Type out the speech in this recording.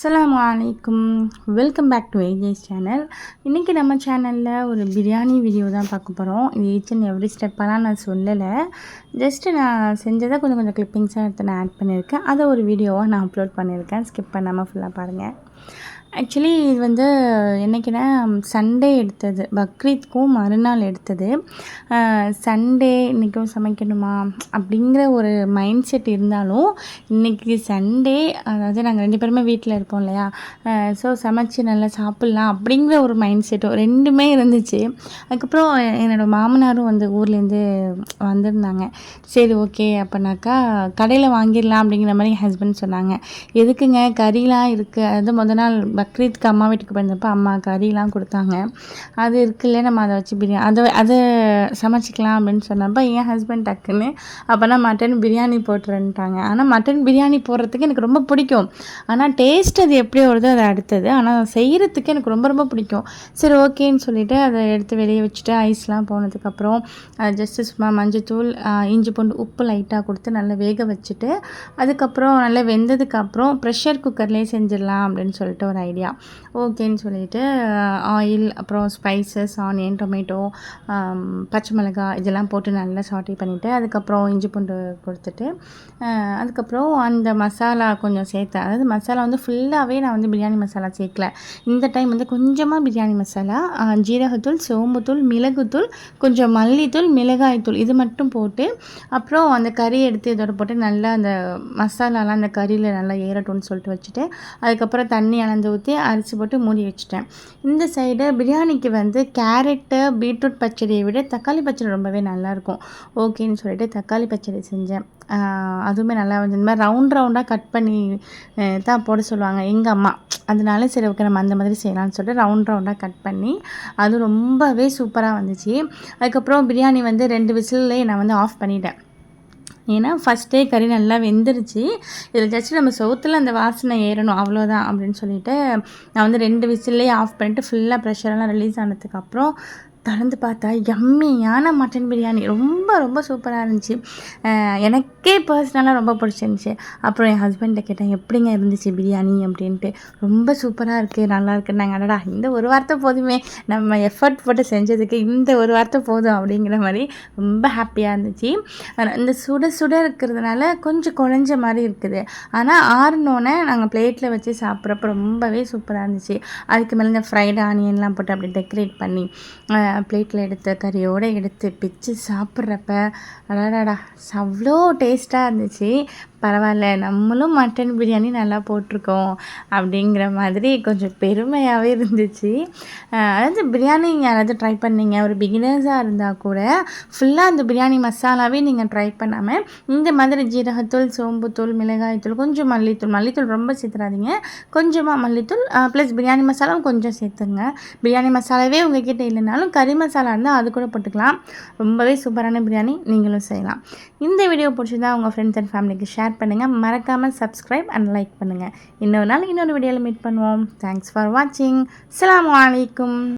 அஸ்லாம் வலைக்கும் welcome back to AJ's channel இன்றைக்கி நம்ம சேனலில் ஒரு பிரியாணி வீடியோ தான் பார்க்க போகிறோம் இது ஈச் அண்ட் எவ்ரி ஸ்டெப்பெல்லாம் நான் சொல்லலை. ஜஸ்ட்டு நான் செஞ்சதை கொஞ்சம் கொஞ்சம் கிளிப்பிங்ஸாக எடுத்து நான் ஆட் பண்ணியிருக்கேன். அதை ஒரு வீடியோவாக நான் அப்லோட் பண்ணியிருக்கேன். ஸ்கிப் பண்ணாமல் ஃபுல்லாக பாருங்கள் ஆக்சுவலி இது வந்து என்னைக்குன்னா சண்டே எடுத்தது. பக்ரீத்க்கும் மறுநாள் எடுத்தது. சண்டே இன்றைக்கும் சமைக்கணுமா? அப்படிங்கிற ஒரு மைண்ட் செட் இருந்தாலும் இன்றைக்கி சண்டே அதாவது நாங்கள் ரெண்டு பேருமே வீட்டில் இருப்போம் இல்லையா? ஸோ சமைச்சு நல்லா சாப்பிட்லாம் அப்படிங்கிற ஒரு மைண்ட் செட்டும் ரெண்டுமே இருந்துச்சு. அதுக்கப்புறம் என்னோடய மாமனாரும் வந்து ஊர்லேருந்து வந்திருந்தாங்க. சரி ஓகே அப்படின்னாக்கா கடையில் வாங்கிடலாம் அப்படிங்கிற மாதிரி என் ஹஸ்பண்ட் சொன்னாங்க. எதுக்குங்க? கறிலாம் இருக்குது அது முத நாள் பக்ரீத்க்கு அம்மா வீட்டுக்கு போயிருந்தப்போ அம்மா கறிலாம் கொடுத்தாங்க. அது இருக்குல்ல நம்ம அதை வச்சு பிரியாணி அதை அதை சமைச்சிக்கலாம் அப்படின்னு சொன்னப்போ என் ஹஸ்பண்ட் டக்குன்னு அப்போனா மட்டன் பிரியாணி போட்டுருன்ட்டாங்க ஆனால் மட்டன் பிரியாணி போடுறதுக்கு எனக்கு ரொம்ப பிடிக்கும். ஆனால் டேஸ்ட் அது எப்படி வருதோ அது அடுத்தது. ஆனால் செய்கிறதுக்கு எனக்கு ரொம்ப ரொம்ப பிடிக்கும். சரி ஓகேன்னு சொல்லிவிட்டு அதை எடுத்து வெளியே வச்சுட்டு ஐஸ்லாம் போனதுக்கப்புறம் ஜஸ்ட்டு சும்மா மஞ்சத்தூள் இஞ்சி பூண்டு உப்பு லைட்டாக கொடுத்து நல்லா வேக வச்சுட்டு அதுக்கப்புறம் நல்லா வெந்ததுக்கப்புறம் ப்ரெஷர் குக்கர்லேயே செஞ்சிடலாம் அப்படின்னு சொல்லிட்டு ஒரு ஐடியா ஓகேன்னு சொல்லிட்டு uh, ஆயில் அப்புறம் ஸ்பைசஸ் ஆனியன் டொமேட்டோ பச்சை மிளகாய் இதெல்லாம் போட்டு நல்லா சாட்டி பண்ணிவிட்டு அதுக்கப்புறம் இஞ்சி பூண்டு கொடுத்துட்டு uh, அதுக்கப்புறம் அந்த மசாலா கொஞ்சம் சேர்த்தேன் அதாவது மசாலா வந்து ஃபுல்லாகவே நான் வந்து பிரியாணி மசாலா சேர்க்கல. இந்த டைம் வந்து கொஞ்சமாக பிரியாணி மசாலா uh, ஜீரகத்தூள் சோம்புத்தூள் மிளகுத்தூள் கொஞ்சம் மல்லித்தூள் மிளகாய்த்தூள் இது மட்டும் போட்டு அப்புறம் அந்த கறி எடுத்து இதோட போட்டு நல்லா அந்த மசாலாலாம் அந்த கறியில் நல்லா ஏறட்டும்னு சொல்லிட்டு வச்சுட்டு அதுக்கப்புறம் தண்ணி தண்ணி அளந்து ஊற்றி அரிசி போட்டு மூடி வச்சுட்டேன். இந்த சைடு பிரியாணிக்கு வந்து கேரட்டு பீட்ரூட் பச்சடியை விட தக்காளி பச்சடி ரொம்பவே நல்லாயிருக்கும் ஓகேன்னு சொல்லிட்டு தக்காளி பச்சடி செஞ்சேன். அதுவுமே நல்லா வந்து இந்த மாதிரி ரவுண்ட் ரவுண்டாக கட் பண்ணி தான் போட சொல்லுவாங்க. எங்கள் அம்மா. அதனால சரி ஓகே நம்ம அந்த மாதிரி செய்யலாம்னு சொல்லிட்டு ரவுண்ட் ரவுண்டாக கட் பண்ணி அது ரொம்பவே சூப்பராக வந்துச்சு. அதுக்கப்புறம் பிரியாணி வந்து ரெண்டு விசில்லே நான் வந்து ஆஃப் பண்ணிட்டேன். ஏன்னா ஃபஸ்ட்டே கறி நல்லா வெந்துருச்சு. இதில் ஜஸ்ட் நம்ம சவுத்தில் அந்த வாசனை ஏறணும் அவ்வளோதான் அப்படின்னு சொல்லிட்டு நான் வந்து ரெண்டு விசில்லையே ஆஃப் பண்ணிட்டு ஃபுல்லாக ப்ரெஷரெல்லாம் ரிலீஸ் ஆனதுக்கப்புறம் திறந்து பார்த்தா எம்மியான மட்டன் பிரியாணி ரொம்ப ரொம்ப சூப்பராக இருந்துச்சு. எனக்கே பர்சனலாக ரொம்ப பிடிச்சிருந்துச்சி. அப்புறம் என் ஹஸ்பண்ட்டை கேட்டேன் எப்படிங்க இருந்துச்சு பிரியாணி அப்படின்ட்டு. ரொம்ப சூப்பராக இருக்குது நல்லா இருக்குன்னாங்க அடடா இந்த ஒரு வார்த்தை போதுமே. நம்ம எஃபர்ட் போட்டு செஞ்சதுக்கு இந்த ஒரு வார்த்தை போதும். அப்படிங்கிற மாதிரி ரொம்ப ஹாப்பியாக இருந்துச்சு. இந்த சுட சுட இருக்கிறதுனால கொஞ்சம் குழஞ்ச மாதிரி இருக்குது. ஆனால் ஆறுனோன்னே நாங்கள் பிளேட்டில் வச்சு சாப்பிட்றப்ப ரொம்பவே சூப்பராக இருந்துச்சு. அதுக்கு மேலே இந்த ஃப்ரைட் ஆனியன்லாம் போட்டு அப்படி டெக்கரேட் பண்ணி பிளேட்டில் எடுத்து கறியோடு எடுத்து பிச்சு சாப்பிட்றப்ப அடாடாடா அவ்வளோ டேஸ்ட்டாக இருந்துச்சு. பரவாயில்ல நம்மளும் மட்டன் பிரியாணி நல்லா போட்டிருக்கோம் அப்படிங்கிற மாதிரி கொஞ்சம் பெருமையாகவே இருந்துச்சு. அதாவது பிரியாணி யாராவது ட்ரை பண்ணீங்க ஒரு பிகினர்ஸாக இருந்தால் கூட ஃபுல்லாக அந்த பிரியாணி மசாலாவே நீங்கள் ட்ரை பண்ணாமல் இந்த மாதிரி ஜீரகத்தூள் சோம்புத்தூள் மிளகாய்த்தூள் கொஞ்சம் மல்லித்தூள் மல்லித்தூள் ரொம்ப சேர்த்துறாதீங்க. கொஞ்சமாக மல்லித்தூள் ப்ளஸ் பிரியாணி மசாலாவும் கொஞ்சம் சேர்த்துங்க. பிரியாணி மசாலாவே உங்கள் கிட்டே இல்லைனாலும் கறி மசாலா இருந்தால் அது கூட போட்டுக்கலாம். ரொம்பவே சூப்பரான பிரியாணி நீங்களும் செய்யலாம். இந்த வீடியோ பிடிச்சிருந்தா உங்கள் ஃப்ரெண்ட்ஸ் அண்ட் ஃபேமிலிக்கு ஷேர் ஷேர் பண்ணுங்கள் மறக்காமல் சப்ஸ்கிரைப் அண்ட் லைக் பண்ணுங்கள் இன்னொரு நாள் இன்னொரு வீடியோவில் மீட் பண்ணுவோம். தேங்க்ஸ் ஃபார் வாட்சிங் அலாம் வலைக்கும்